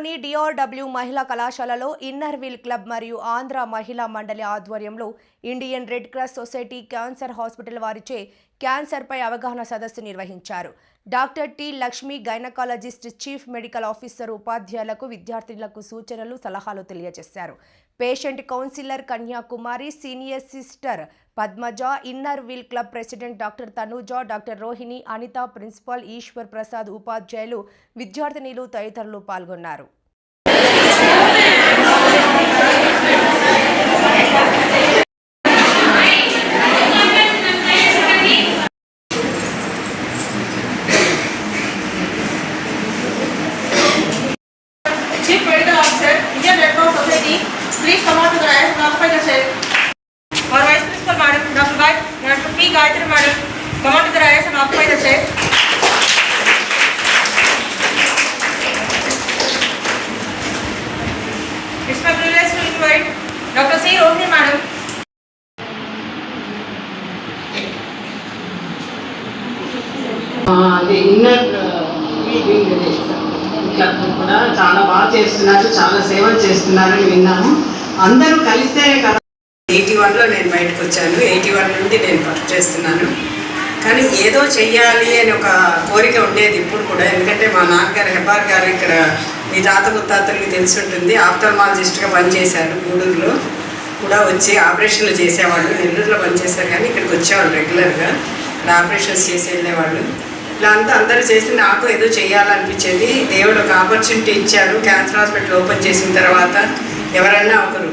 Gudur DRW మహిళా కళాశాలలో inner wheel club మరియు ఆంధ్ర మహిళా మండలి ఆధ్వర్యంలో Indian red cross society cancer hospital వారిచే క్యాన్సర్పై అవగాహన సదస్సు నిర్వహించారు. Doctor T Lakshmi gynaecologist chief medical officer ఉపాధ్యాయులకు విద్యార్థులకు సూచనలు సలహాలు తెలియజేశారు. Patient counsellor Kanyakumari senior sister Padmaja inner wheel club president doctor Tanuja doctor Rohini Anitha principal Eswar Prasad ఉపాధ్యాయులు విద్యార్థినిలు తదితరులు పాల్గొన్నారు. Principal madam doctor vice principal madam doctor P madam command ఇద్దరు ఆయాసం occupied doctor C Rohini madam చెప్పడం కూడా చాలా బాగా చేస్తున్నారు చాలా సేవలు చేస్తున్నారని విన్నాము. అందరూ కలిస్తే కదా. ఎయిటీ వన్లో నేను బయటకు వచ్చాను. ఎయిటీ వన్ నుండి నేను వర్క్ చేస్తున్నాను. కానీ ఏదో చెయ్యాలి అని ఒక కోరిక ఉండేది ఇప్పుడు కూడా. ఎందుకంటే మా నాన్నగారు హెబార్ గారు ఇక్కడ మీ తాత ముత్తాతలకి తెలిసి ఉంటుంది. ఆఫ్థల్మాలజిస్ట్గా పనిచేశారు గూడూరులో. కూడా వచ్చి ఆపరేషన్లు చేసేవాళ్ళు. నెల్లూరులో పనిచేశారు కానీ ఇక్కడికి వచ్చేవాళ్ళు రెగ్యులర్గా. ఇక్కడ ఆపరేషన్స్ చేసి వెళ్ళేవాళ్ళు. ఇలా అంతా అందరూ చేసి నాకు ఏదో చేయాలనిపించేది దేవుడు ఒక ఆపర్చునిటీ ఇచ్చారు. క్యాన్సర్ హాస్పిటల్ ఓపెన్ చేసిన తర్వాత ఎవరన్నా ఒకరు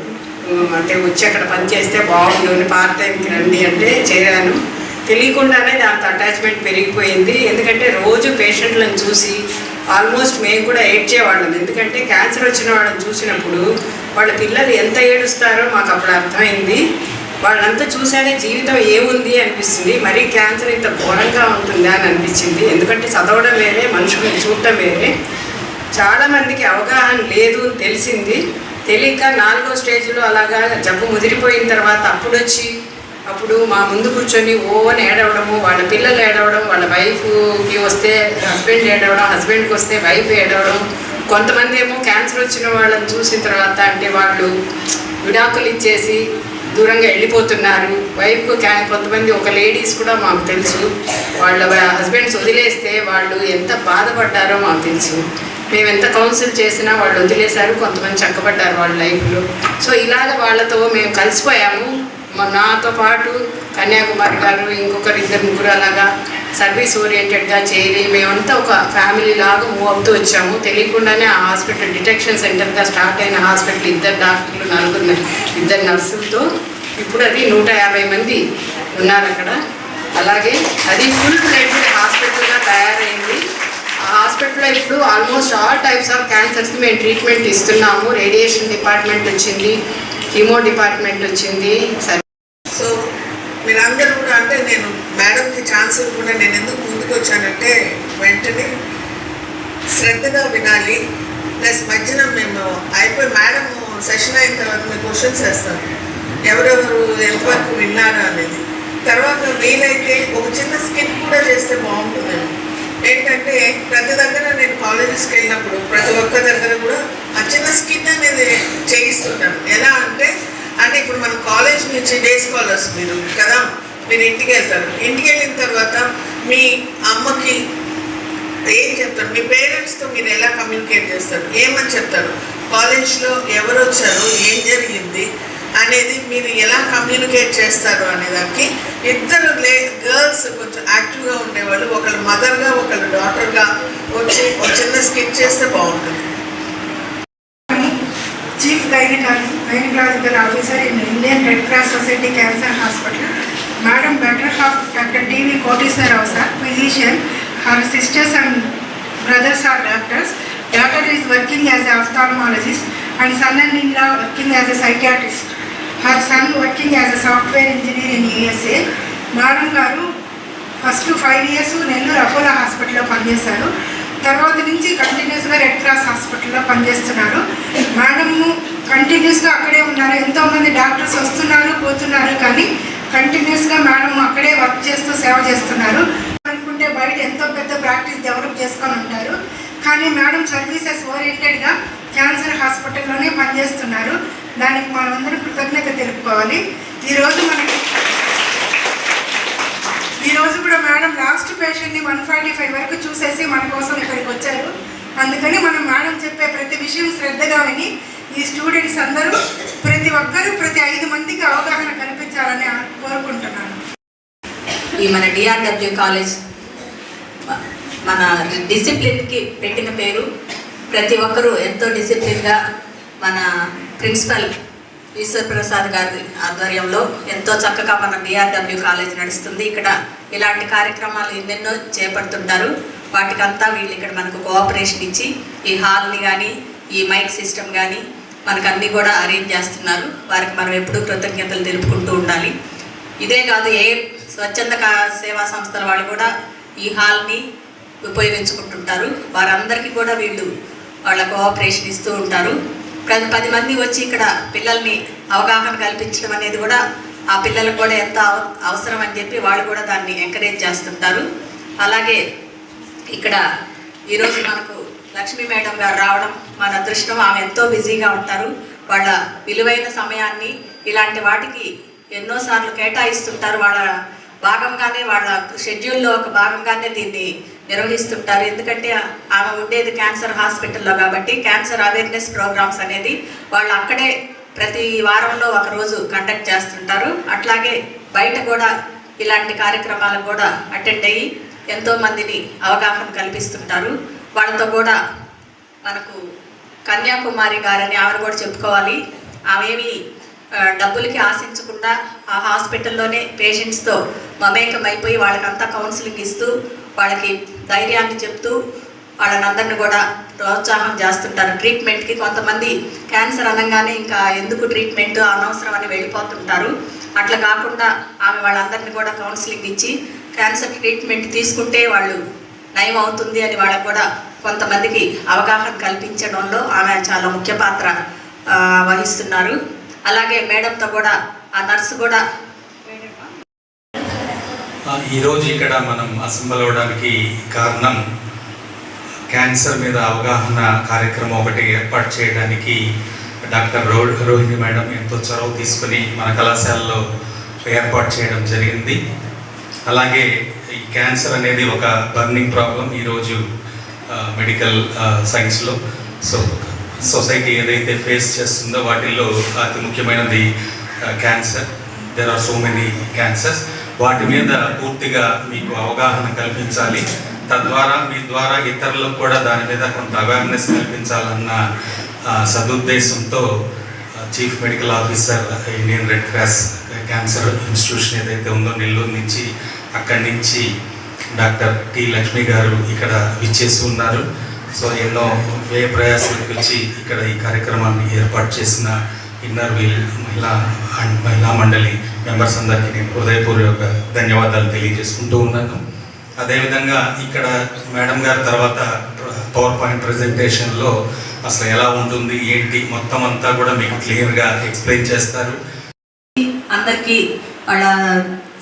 అంటే వచ్చి అక్కడ పని చేస్తే బాగుండు పార్ట్ టైంకి రండి అంటే చేరాను. తెలియకుండానే దాంతో అటాచ్మెంట్ పెరిగిపోయింది. ఎందుకంటే రోజు పేషెంట్లను చూసి ఆల్మోస్ట్ మేము కూడా ఏడ్చేవాళ్ళం. ఎందుకంటే క్యాన్సర్ వచ్చిన వాళ్ళని చూసినప్పుడు వాళ్ళ పిల్లలు ఎంత ఏడుస్తారో మాకు అప్పుడు అర్థమైంది. వాళ్ళంతా చూసానే జీవితం ఏముంది అనిపిస్తుంది. మరీ క్యాన్సర్ ఇంత ఘోరంగా ఉంటుందా అని అనిపించింది. ఎందుకంటే చదవడం వేరే మనుషుల్ని చూడటం వేరే. చాలామందికి అవగాహన లేదు అని తెలిసింది. తెలియక నాలుగో స్టేజ్లో అలాగా జబ్బు ముదిరిపోయిన తర్వాత అప్పుడు వచ్చి అప్పుడు మా ముందు కూర్చొని ఓ అని ఏడవడము వాళ్ళ పిల్లలు ఏడవడం వాళ్ళ వైఫ్కి వస్తే హస్బెండ్ ఏడవడం హస్బెండ్కి వస్తే వైఫ్ ఏడవడం. కొంతమంది ఏమో క్యాన్సర్ వచ్చిన వాళ్ళని చూసిన తర్వాత అంటే వాళ్ళు విడాకులు ఇచ్చేసి దూరంగా వెళ్ళిపోతున్నారు. వైఫ్ క్యా కొంతమంది ఒక లేడీస్ కూడా మాకు తెలుసు. వాళ్ళ హస్బెండ్స్ వదిలేస్తే వాళ్ళు ఎంత బాధపడ్డారో మాకు తెలుసు. మేము ఎంత కౌన్సిల్ చేసినా వాళ్ళు వదిలేశారు కొంతమంది చక్కబడ్డారు వాళ్ళ లైఫ్లో సో ఇలాగ వాళ్ళతో మేము కలిసిపోయాము. నాతో పాటు కన్యాకుమారి గారు ఇంకొకరు ఇద్దరు ముగ్గురు అలాగా సర్వీస్ ఓరియంటెడ్గా చేరి మేమంతా ఒక ఫ్యామిలీ లాగా మూవ్ అవుతూ వచ్చాము. తెలియకుండానే ఆ హాస్పిటల్ డిటెక్షన్ సెంటర్గా స్టార్ట్ అయిన హాస్పిటల్ ఇద్దరు డాక్టర్లు నలుగురు ఇద్దరు నర్సులతో ఇప్పుడు అది నూట యాభై మంది ఉన్నారు అక్కడ అలాగే అది ఫుల్ ప్లేటెడ్ హాస్పిటల్గా తయారైంది. హాస్పిటల్లో ఇప్పుడు ఆల్మోస్ట్ ఆల్ టైప్స్ ఆఫ్ క్యాన్సర్స్కి మేము ట్రీట్మెంట్ ఇస్తున్నాము. రేడియేషన్ డిపార్ట్మెంట్ వచ్చింది కీమో డిపార్ట్మెంట్ వచ్చింది. సో మీరందరూ కూడా అంటే నేను మేడంకి ఛాన్స్ కూడా నేను ఎందుకు ముందుకు వచ్చానంటే వెంటనే శ్రద్ధగా వినాలి. ప్లస్ మధ్యన మేము అయిపోయి మేడం సెషన్ అయిన తర్వాత మేము క్వశ్చన్స్ వేస్తాం. ఎవరెవరు ఎంతవరకు విన్నారా అనేది. తర్వాత వీలైతే ఒక చిన్న స్కిన్ కూడా చేస్తే బాగుంటుందండి ఏంటంటే ప్రతి దగ్గర నేను కాలేజెస్కి వెళ్ళినప్పుడు ప్రతి ఒక్క దగ్గర కూడా ఆ చిన్న స్కిన్ అనేది చేయిస్తుంటాను. ఎలా అంటే అంటే ఇప్పుడు మన కాలేజ్ నుంచి డే స్కాలర్స్ మీరు కదా? మీరు ఇంటికి వెళ్తారు. ఇంటికి వెళ్ళిన తర్వాత మీ అమ్మకి ఏం చెప్తారు? మీ పేరెంట్స్తో మీరు ఎలా కమ్యూనికేట్ చేస్తారు? ఏమని చెప్తారు? కాలేజ్లో ఎవరు వచ్చారు ఏం జరిగింది? మీరు ఎలా కమ్యూనికేట్ చేస్తారు అనే దానికి ఇద్దరు లే గర్ల్స్ కొంచెం యాక్టివ్గా ఉండేవాళ్ళు. ఒకళ్ళు మదర్గా ఒకళ్ళు డాక్టర్గా వచ్చి ఒక చిన్న స్కిప్ చేస్తే బాగుంటుంది. Chief గైనిక gynaecological officer in Indian red cross society cancer hospital madam better half doctor TV Koteswararao sir physician her sisters and brothers are doctors doctor is working as a ophthalmologist and son and in law working as a psychiatrist her son working as a software engineer in USA. Madam గారు first five years Nellore Apollo హాస్పిటల్లో పనిచేశారు. తర్వాత నుంచి కంటిన్యూస్గా red cross హాస్పిటల్లో పనిచేస్తున్నారు. Madam కంటిన్యూస్గా అక్కడే ఉన్నారు. ఎంతోమంది డాక్టర్స్ వస్తున్నారు పోతున్నారు కానీ కంటిన్యూస్గా మేడం అక్కడే వర్క్ చేస్తూ సేవ చేస్తున్నారు. అనుకుంటే బయట ఎంతో పెద్ద ప్రాక్టీస్ డెవలప్ చేసుకొని ఉంటారు. కానీ మేడం సర్వీసెస్ ఓరియంటెడ్గా క్యాన్సర్ హాస్పిటల్లోనే పనిచేస్తున్నారు. దానికి మనమందరం కృతజ్ఞత తెలుపుకోవాలి. ఈరోజు మనకి ఈరోజు కూడా మేడం లాస్ట్ పేషెంట్ని వన్ ఫార్టీ ఫైవ్ వరకు చూసేసి మన కోసం ఇక్కడికి వచ్చారు. అందుకని మనం మేడం చెప్పే ప్రతి విషయం శ్రద్ధగా విని ఈ స్టూడెంట్స్ అందరూ ప్రతి ఒక్కరూ ప్రతి ఐదు మందికి అవగాహన కల్పించాలని కోరుకుంటున్నాను. ఈ మన డిఆర్డబ్ల్యూ కాలేజ్ మన డిసిప్లిన్కి పెట్టిన పేరు. ప్రతి ఒక్కరూ ఎంతో డిసిప్లిన్గా మన ప్రిన్సిపల్ ఈశ్వర్ ప్రసాద్ గారి ఆధ్వర్యంలో ఎంతో చక్కగా మన బీఆర్డబ్ల్యూ కాలేజ్ నడుస్తుంది. ఇక్కడ ఇలాంటి కార్యక్రమాలు ఎన్నెన్నో చేపడుతుంటారు. వాటికంతా వీళ్ళు ఇక్కడ మనకు కోఆపరేషన్ ఇచ్చి ఈ హాల్ని కానీ ఈ మైక్ సిస్టమ్ కానీ మనకు అన్నీ కూడా అరేంజ్ చేస్తున్నారు. వారికి మనం ఎప్పుడూ కృతజ్ఞతలు తెలుపుకుంటూ ఉండాలి. ఇదే కాదు ఏ స్వచ్ఛంద కా- సేవా సంస్థల వాళ్ళు కూడా ఈ హాల్ని ఉపయోగించుకుంటుంటారు. వారందరికీ కూడా వీళ్ళు వాళ్ళ కోఆపరేషన్ ఇస్తూ ఉంటారు. పది మంది వచ్చి ఇక్కడ పిల్లల్ని అవగాహన కల్పించడం అనేది కూడా ఆ పిల్లలకు కూడా ఎంత అవ- అవసరం అని చెప్పి వాళ్ళు కూడా దాన్ని ఎంకరేజ్ చేస్తుంటారు. అలాగే ఇక్కడ ఈరోజు మనకు లక్ష్మీ మేడం గారు రావడం మన అదృష్టం. ఆమె ఎంతో బిజీగా ఉంటారు. వాళ్ళ విలువైన సమయాన్ని ఇలాంటి వాటికి ఎన్నోసార్లు కేటాయిస్తుంటారు. వాళ్ళ భాగంగానే వాళ్ళ షెడ్యూల్లో ఒక భాగంగానే దీన్ని నిర్వహిస్తుంటారు. ఎందుకంటే ఆమె ఉండేది క్యాన్సర్ హాస్పిటల్లో కాబట్టి క్యాన్సర్ అవేర్నెస్ ప్రోగ్రామ్స్ అనేది వాళ్ళు అక్కడే ప్రతి వారంలో ఒక రోజు కండక్ట్ చేస్తుంటారు. అట్లాగే బయట కూడా ఇలాంటి కార్యక్రమాలకు కూడా అటెండ్ అయ్యి ఎంతో మందిని అవగాహన కల్పిస్తుంటారు. వాళ్ళతో కూడా మనకు కన్యాకుమారి గారని ఆవిడ కూడా చెప్పుకోవాలి. ఆమెమి డబ్బులకి ఆశించకుండా ఆ హాస్పిటల్లోనే పేషెంట్స్తో మమేకం అయిపోయి వాళ్ళకంతా కౌన్సిలింగ్ ఇస్తూ వాళ్ళకి ధైర్యాన్ని చెప్తూ వాళ్ళనందరిని కూడా ప్రోత్సాహం చేస్తుంటారు. ట్రీట్మెంట్కి కొంతమంది క్యాన్సర్ అనగానే ఇంకా ఎందుకు ట్రీట్మెంట్ అనవసరం అని వెళ్ళిపోతుంటారు. అట్లా కాకుండా ఆమె వాళ్ళందరినీ కూడా కౌన్సిలింగ్ ఇచ్చి క్యాన్సర్ ట్రీట్మెంట్ తీసుకుంటే వాళ్ళు నయం అవుతుంది అని వాళ్ళకు కూడా కొంతమందికి అవగాహన కల్పించడంలో ఆమె చాలా ముఖ్య పాత్ర వహిస్తున్నారు. అలాగే మేడంతో కూడా ఆ నర్సు కూడా ఈరోజు ఇక్కడ మనం అసెంబ్ల్ అవ్వడానికి కారణం క్యాన్సర్ మీద అవగాహన కార్యక్రమం ఒకటి ఏర్పాటు చేయడానికి డాక్టర్ రో రోహిణి మేడం ఎంతో చొరవ తీసుకుని మన కళాశాలలో ఏర్పాటు చేయడం జరిగింది. అలాగే ఈ క్యాన్సర్ అనేది ఒక బర్నింగ్ ప్రాబ్లం ఈరోజు మెడికల్ సైన్స్లో సో సొసైటీ ఏదైతే ఫేస్ చేస్తుందో వాటిల్లో అతి ముఖ్యమైనది cancer. There are so many cancers వాటి మీద పూర్తిగా మీకు అవగాహన కల్పించాలి. తద్వారా మీ ద్వారా ఇతరులకు కూడా దాని మీద కొంత అవేర్నెస్ కల్పించాలన్న సదుద్దేశంతో chief medical officer Indian red cross cancer institution ఏదైతే ఉందో నెల్లూరు నుంచి అక్కడి నుంచి డాక్టర్ టి లక్ష్మి గారు ఇక్కడ విచ్చేసి ఉన్నారు. సో ఎన్నో వ్యయ ప్రయాసాలకు వచ్చి ఇక్కడ ఈ కార్యక్రమాన్ని ఏర్పాటు చేసిన ఇన్నర్ వీల్ మహిళా అండ్ మహిళా మండలి మెంబర్స్ అందరికీ నేను హృదయపూర్వక ధన్యవాదాలు తెలియజేసుకుంటూ ఉన్నాను. అదేవిధంగా ఇక్కడ మేడం గారి తర్వాత పవర్ పాయింట్ ప్రజెంటేషన్లో అసలు ఎలా ఉంటుంది ఏంటి మొత్తం అంతా కూడా మీకు క్లియర్గా ఎక్స్ప్లెయిన్ చేస్తారు. అందరికీ వాళ్ళ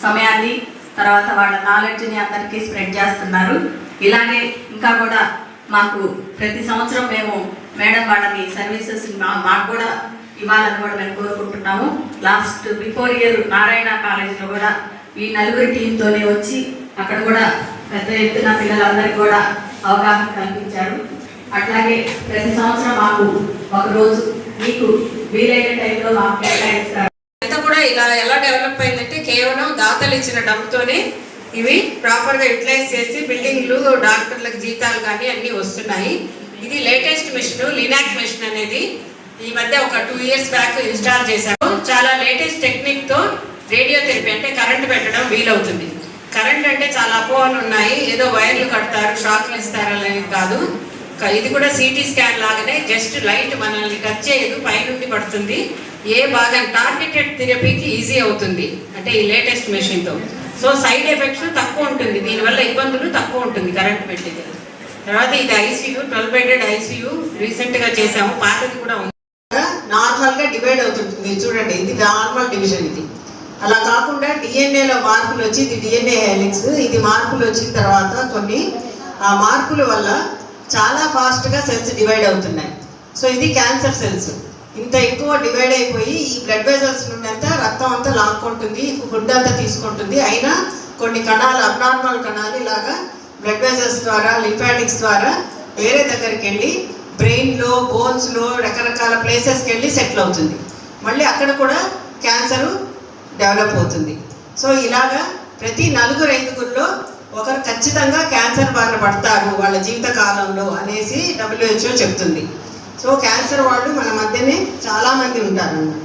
సమయాన్ని తర్వాత వాళ్ళ నాలెడ్జ్ని అందరికీ స్ప్రెడ్ చేస్తున్నారు. ఇలాగే ఇంకా కూడా మాకు ప్రతి సంవత్సరం మేము మేడం వాళ్ళని సర్వీసెస్ మా- మాకు కూడా ఇవ్వాలని కూడా మేము కోరుకుంటున్నాము. లాస్ట్ బిఫోర్ ఇయర్ నారాయణ కాలేజీలో కూడా ఈ నలుగురి టీంతోనే వచ్చి అక్కడ కూడా పెద్ద ఎత్తున పిల్లలందరికీ కూడా అవగాహన కల్పించారు. అట్లాగే ప్రతి సంవత్సరం మాకు ఒక రోజు మీకు వీలైన టైంలో మాకు కేటాయిస్తారు. అంతా కూడా ఇలా ఎలా డెవలప్ అయిందంటే కేవలం దాతలు ఇచ్చిన డబ్బుతోనే ఇవి ప్రాపర్గా యూటిలైజ్ చేసి బిల్డింగ్లు డాక్టర్లకు జీతాలు కానీ అన్నీ వస్తున్నాయి. ఇది లేటెస్ట్ మిషన్ లినాక్ మిషన్ అనేది. ఈ మధ్య ఒక టూ ఇయర్స్ బ్యాక్ ఇన్స్టాల్ చేశాము చాలా లేటెస్ట్ టెక్నిక్తో రేడియో థెరపీ అంటే కరెంట్ పెట్టడం వీలవుతుంది. కరెంట్ అంటే చాలా అపోహలు ఉన్నాయి. ఏదో వైర్లు కడతారు షాక్లు ఇస్తారు అనేది కాదు. ఇది కూడా సిటీ స్కాన్ లాగానే జస్ట్ లైట్ మనల్ని టచ్ చేయదు పైనుండి పడుతుంది. ఏ భాగం టార్గెటెడ్ థెరపీకి ఈజీ అవుతుంది. అంటే ఈ లేటెస్ట్ మెషిన్తో సో సైడ్ ఎఫెక్ట్స్ తక్కువ ఉంటుంది. దీనివల్ల ఇబ్బందులు తక్కువ ఉంటుంది కరెంట్ పెట్టేది. తర్వాత ఇది ఐసీయూ ట్వెల్వ్ బెడెడ్ ఐసీయూ రీసెంట్గా చేసాము పాతది కూడా ఉంది. నార్మల్గా డివైడ్ అవుతుంటుంది. చూడండి ఇది నార్మల్ డివిజన్ ఇది. అలా కాకుండా డిఎన్ఏలో మార్పులు వచ్చి ఇది డిఎన్ఏ హెలిక్స్ ఇది మార్పులు వచ్చిన తర్వాత కొన్ని ఆ మార్పుల వల్ల చాలా ఫాస్ట్గా సెల్స్ డివైడ్ అవుతున్నాయి. సో ఇది క్యాన్సర్ సెల్స్. ఇంత ఎక్కువ డివైడ్ అయిపోయి ఈ బ్లడ్ వెజల్స్ నుండి అంతా రక్తం అంతా లాక్కుంటుంది ఫుడ్ అంతా తీసుకుంటుంది. అయినా కొన్ని కణాలు అబ్నార్మల్ కణాలు ఇలాగా బ్లడ్ వెజల్స్ ద్వారా లింఫాటిక్స్ ద్వారా వేరే దగ్గరికి వెళ్ళి బ్రెయిన్లో బోన్స్లో రకరకాల ప్లేసెస్కి వెళ్ళి సెటిల్ అవుతుంది. మళ్ళీ అక్కడ కూడా క్యాన్సరు డెవలప్ అవుతుంది. సో ఇలాగా ప్రతి నలుగురు ఐదుగురిలో ఒకరు ఖచ్చితంగా క్యాన్సర్ బారిన పడతారు వాళ్ళ జీవిత కాలంలో అనేసి డబ్ల్యూహెచ్ఓ చెప్తుంది. సో క్యాన్సర్ వాళ్ళు మన మధ్యనే చాలామంది ఉంటారు. అన్నమాట